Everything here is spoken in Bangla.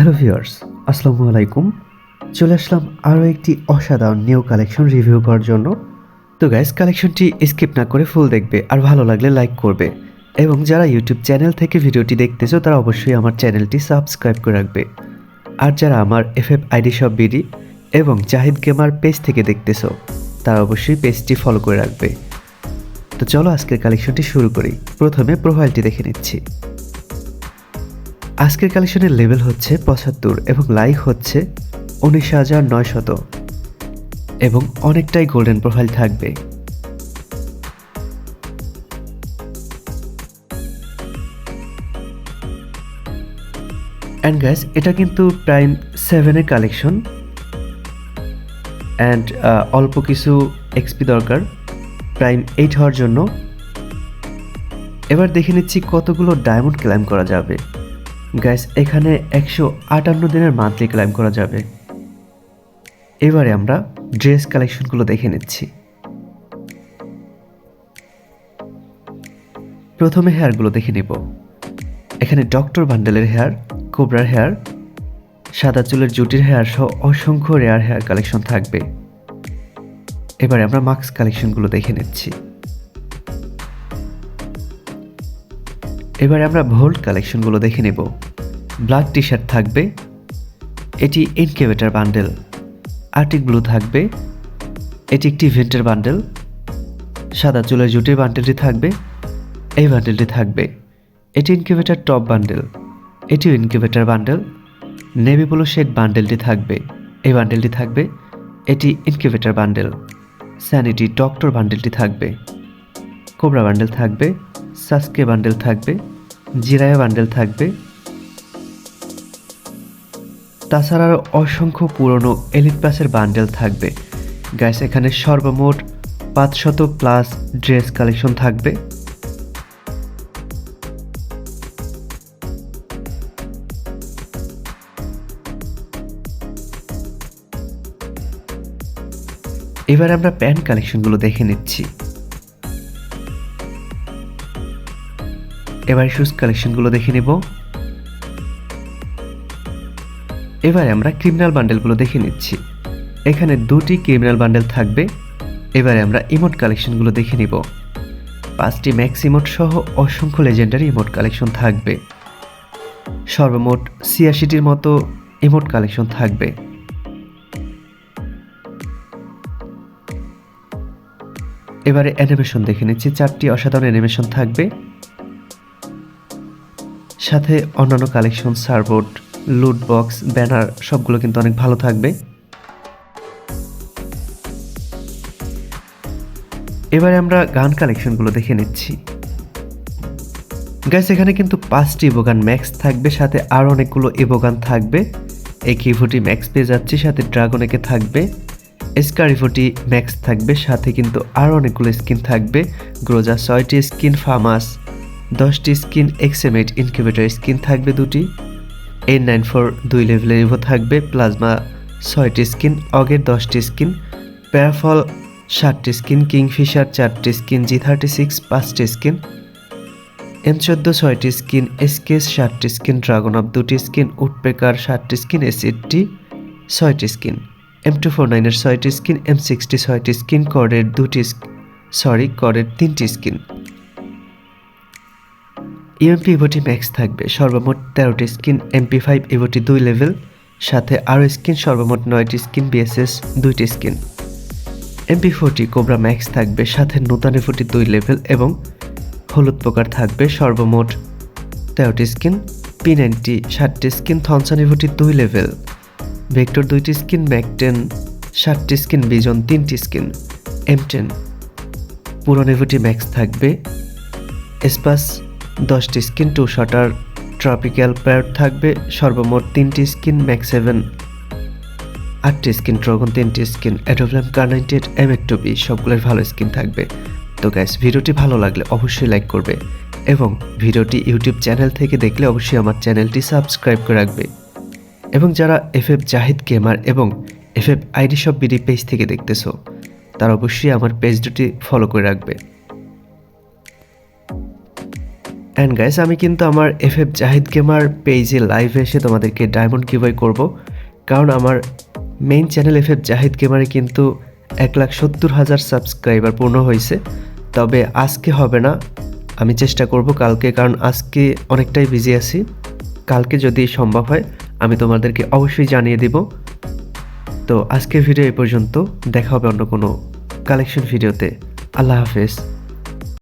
হ্যালো ভিউয়ার্স, আসসালামু আলাইকুম। চলে আসলাম আরও একটি অসাধারণ নিউ কালেকশন রিভিউ করার জন্য। তো গাইস কালেকশনটি স্কিপ না করে ফুল দেখবে আর ভালো লাগলে লাইক করবে। এবং যারা ইউটিউব চ্যানেল থেকে ভিডিওটি দেখতেছো, তারা অবশ্যই আমার চ্যানেলটি সাবস্ক্রাইব করে রাখবে। আর যারা আমার এফ এফ আইডি সব বিডি এবং জাহিদ গেমার পেজ থেকে দেখতেছো, তারা অবশ্যই পেজটি ফলো করে রাখবে। তো চলো আজকের কালেকশনটি শুরু করি। প্রথমে প্রোফাইলটি দেখে নিচ্ছি। আজকের কালেকশনের লেভেল হচ্ছে পঁচাত্তর এবং লাইক হচ্ছে উনিশ হাজার নয়শত। এবং অনেকটাই গোল্ডেন প্রোফাইল থাকবে। অ্যান্ড গ্যাস এটা কিন্তু প্রাইম সেভেনের কালেকশন। অ্যান্ড অল্প কিছু এক্সপি দরকার। প্রাইম এইট হওয়ার জন্য। এবার দেখে নিচ্ছি কতগুলো ডায়মন্ড ক্লাইম করা যাবে। গ্যাস এখানে একশো আটান্ন দিনের মান্থলি ক্লাইম করা যাবে। এবারে আমরা ড্রেস কালেকশনগুলো দেখে নিচ্ছি। প্রথমে হেয়ারগুলো দেখে নিব। এখানে ডক্টর বান্ডেলের হেয়ার কোবরার হেয়ার সাদা চুলের জুটির হেয়ার সহ অসংখ্য রেয়ার হেয়ার কালেকশন থাকবে। এবারে আমরা মাস্ক কালেকশনগুলো দেখে নিচ্ছি। এবারে আমরা ভোল্ট কালেকশনগুলো দেখে নেব। ব্ল্যাক টি শার্ট থাকবে, এটি ইনকেভেটার বান্ডেল আর্টিক ব্লু থাকবে, এটি একটি ভেন্টের বান্ডেল সাদা চুলের জুটির বান্ডেলটি থাকবে, এই বান্ডেলটি থাকবে। এটি ইনকিউবেটার টপ বান্ডেল এটিও incubator bundle navy blue shade বান্ডেলটি থাকবে, এই বান্ডেলটি থাকবে, এটি ইনকিউবেটার বান্ডেল স্যানিটি ডক্টর বান্ডেলটি থাকবে কোবরা বান্ডেল থাকবে সাসকে বান্ডেল থাকবে জিরায়া বান্ডেল থাকবে। তাছাড়া আরও অসংখ্য পুরনো এলিট প্লাসের বান্ডেল থাকবে। গ্যাস এখানে সর্বমোট পাঁচশত প্লাস ড্রেস কালেকশন থাকবে। এবার আমরা প্যান্ট কালেকশনগুলো দেখে নিচ্ছি। এবার শুজ কালেকশনগুলো দেখে নেব। এবারে আমরা ক্রিমিনাল বান্ডেলগুলো দেখে নিচ্ছি। এখানে দুটি ক্রিমিনাল বান্ডেল থাকবে। এবারে আমরা ইমোট কালেকশনগুলো দেখে নিব। পাঁচটি ম্যাক্স ইমোট সহ অসংখ্য লেজেন্ডারি ইমোট কালেকশন থাকবে। সর্বমোট ছিয়াশিটির মতো ইমোট কালেকশন থাকবে। এবারে অ্যানিমেশন দেখে নিচ্ছি। চারটি অসাধারণ অ্যানিমেশন থাকবে। সাথে অন্যান্য কালেকশন সার্বোর্ড লুট বক্স ব্যানার সবগুলো কিন্তু অনেক ভালো থাকবে। এবারে আমরা গান কালেকশনগুলো দেখে নিচ্ছি। গ্যাস এখানে কিন্তু পাঁচটি ইবোগান ম্যাক্স থাকবে, সাথে আর অনেকগুলো ইবোগান থাকবে। এই কিভোটি ম্যাক্স পেয়ে যাচ্ছি, সাথে ড্রাগন একে থাকবে। স্কারিফোটি ম্যাক্স থাকবে, সাথে কিন্তু আর অনেকগুলো স্কিন থাকবে। গ্রোজা ছয়টি স্কিন ফার্মাস দশটি স্কিন এক্সেমেট ইনকিউবেটর স্কিন থাকবে দুটি। এন নাইন ফোর দুই লেভেলের ইভো থাকবে, প্লাজমা ছয়টি স্কিন, অগের দশটি স্কিন, প্যারাফল ষাটটি স্কিন, কিংফিশার চারটি স্কিন, জি থার্টি সিক্স পাঁচটি স্কিন, এম চোদ্দ ছয়টি স্কিন এসকেস ষাটটি স্কিন, ড্রাগন অফ দুটি স্কিন, উডপেকার ষাটটি স্কিন, এসিডটি ছয়টি স্কিন, এম টু ফোর নাইনের ছয়টি স্কিন, এম সিক্সটি ছয়টি স্কিন কর্ডের দুটি সরি কর্ডের তিনটি স্কিন। ইএমপি ইভোটি ম্যাক্স থাকবে সর্বমোট তেরোটি স্কিন এমপি ফাইভ ইভোটি দুই লেভেল সাথে আরও স্কিন, সর্বমোট নয়টি স্কিন বিএসএস দুইটি skin. MP forty cobra max থাকবে, সাথে নূতন ইভোটি দুই লেভেল এবং হলুদ প্রকার থাকবে সর্বমোট তেরোটি স্কিন পি নাইনটি ষাটটি স্কিন, থনসন ইভোটি দুই লেভেল ভেক্টর দুইটি স্কিন ম্যাকটেন ষাটটি স্কিন বিজন তিনটি স্কিন এম টেন পুরন ইভোটি ম্যাক্স থাকবে স্পাস দশটি স্কিন টু শটার ট্রপিক্যাল প্যাড থাকবে, সর্বমোট তিনটি স্কিন ম্যাক্স সেভেন আটটি স্কিন, ড্রাগন, তিনটি স্কিন অ্যাডোভ্লাম কার্নাইটেড, এম একটু বি, সবগুলোর ভালো স্কিন থাকবে। তো গ্যাস ভিডিওটি ভালো লাগলে অবশ্যই লাইক করবে এবং ভিডিওটি ইউটিউব চ্যানেল থেকে দেখলে অবশ্যই আমার চ্যানেলটি সাবস্ক্রাইব করে রাখবে। এবং যারা এফ এফ জাহিদ গেমার এবং এফ এফ আইডি সব বিডি পেজ থেকে দেখতেছো, তারা অবশ্যই আমার পেজ দুটি ফলো করে রাখবে। অ্যান্ড গাইস আমি কিন্তু আমার এফ এফ জাহিদ গেমার পেজে লাইভে এসে তোমাদেরকে ডায়মন্ড গিভওয়ে করব। কারণ আমার main channel F F Zahid গেমারে কিন্তু এক লাখ সত্তর হাজার সাবস্ক্রাইবার পূর্ণ হয়েছে। তবে আজকে হবে না, আমি চেষ্টা করব কালকে, কারণ আজকে অনেকটাই বিজি আছি। কালকে যদি সম্ভব হয়, আমি তোমাদেরকে অবশ্যই জানিয়ে দেব। তো আজকের ভিডিও এ পর্যন্ত, দেখা হবে অন্য কোনো কালেকশন ভিডিওতে আল্লাহ হাফেজ।